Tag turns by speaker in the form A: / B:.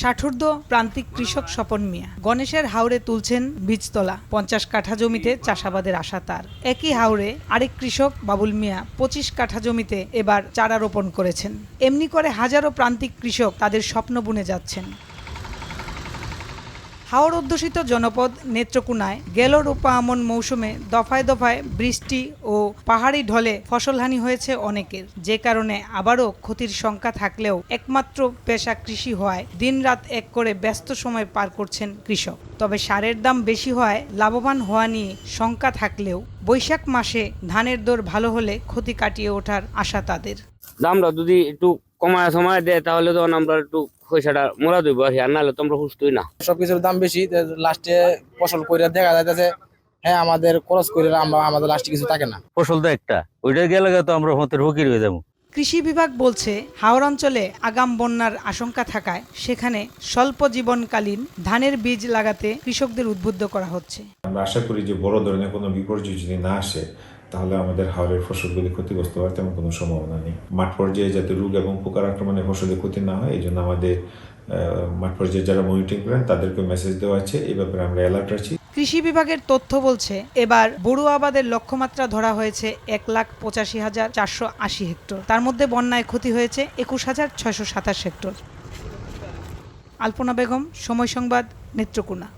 A: ষাঠূর্ধ্ব প্রান্তিক কৃষক স্বপন মিয়া। গণেশের হাওড়ে তুলছেন বীজতলা। পঞ্চাশ কাঠা জমিতে চাষাবাদের আশা তার। একই হাওড়ে আরেক কৃষক বাবুল মিয়া পঁচিশ কাঠা জমিতে এবার চারা রোপণ করেছেন। এমনি করে হাজারো প্রান্তিক কৃষক তাদের স্বপ্ন বুনে যাচ্ছেন। হাওড় অধ্যুষিত জনপদ নেত্রকোনায় গেল রূপা আমন মৌসুমে দফায় দফায় বৃষ্টি ও পাহাড়ি ঢলে ফসলহানি হয়েছে অনেকের। যে কারণে আবারও ক্ষতির সংখ্যা থাকলেও একমাত্র পেশা কৃষি হওয়ায় দিনরাত এক করে ব্যস্ত সময় পার করছেন কৃষক। তবে সারের দাম বেশি হওয়ায় লাভবান হওয়া নিয়ে শঙ্কা থাকলেও বৈশাখ মাসে ধানের দর ভালো হলে ক্ষতি কাটিয়ে ওঠার আশা তাদের।
B: দামটা যদি একটু কমায় সময় দেয় তাহলে তো আমরা একটু পয়সাটা মোরা দিব আর কি, আর নাহলে তো আমরা সুস্থই না।
C: সবকিছুর দাম বেশি লাস্টে ফসল করে দেখা যাইতেছে হ্যাঁ আমাদের খরচ করে আমরা আমাদের লাস্টে কিছু থাকে না।
D: ফসল তো একটা। ওইটা গেলে তো আমরা হতে ফকির হয়ে যাব।
A: কৃষি বিভাগ বলছে হাওড় অঞ্চলে আগাম বন্যার আশঙ্কা থাকায় সেখানে স্বল্প জীবনকালীন ধানের বীজ লাগাতে কৃষকদের উদ্বুদ্ধ করা হচ্ছে।
E: আমরা আশা করি যে বড় ধরনের কোনো বিপর্যয় যদি না আসে তাহলে আমাদের হাওড়ের ফসলগুলি ক্ষতিগ্রস্ত হওয়ার তেমন কোনো সম্ভাবনা নেই। মাঠ পর্যায়ে যাতে রোগ এবং পোকার আক্রমণে ফসলের ক্ষতি না হয় এই জন্য আমাদের মাঠ পর্যায়ে যারা মনিটরিং করেন তাদেরকে মেসেজ দেওয়া আছে। এই ব্যাপারে আমরা অ্যালার্ট আছি।
A: কৃষি বিভাগের তথ্য বলছে, এবার বড়ু আবাদের লক্ষ্যমাত্রা ধরা হয়েছে এক লাখ পঁচাশি হাজার চারশো আশি হেক্টর। তার মধ্যে বন্যায় ক্ষতি হয়েছে একুশ হাজার ছয়শো সাতাশ হেক্টর। আলপনা বেগম, সময় সংবাদ, নেত্রকোনা।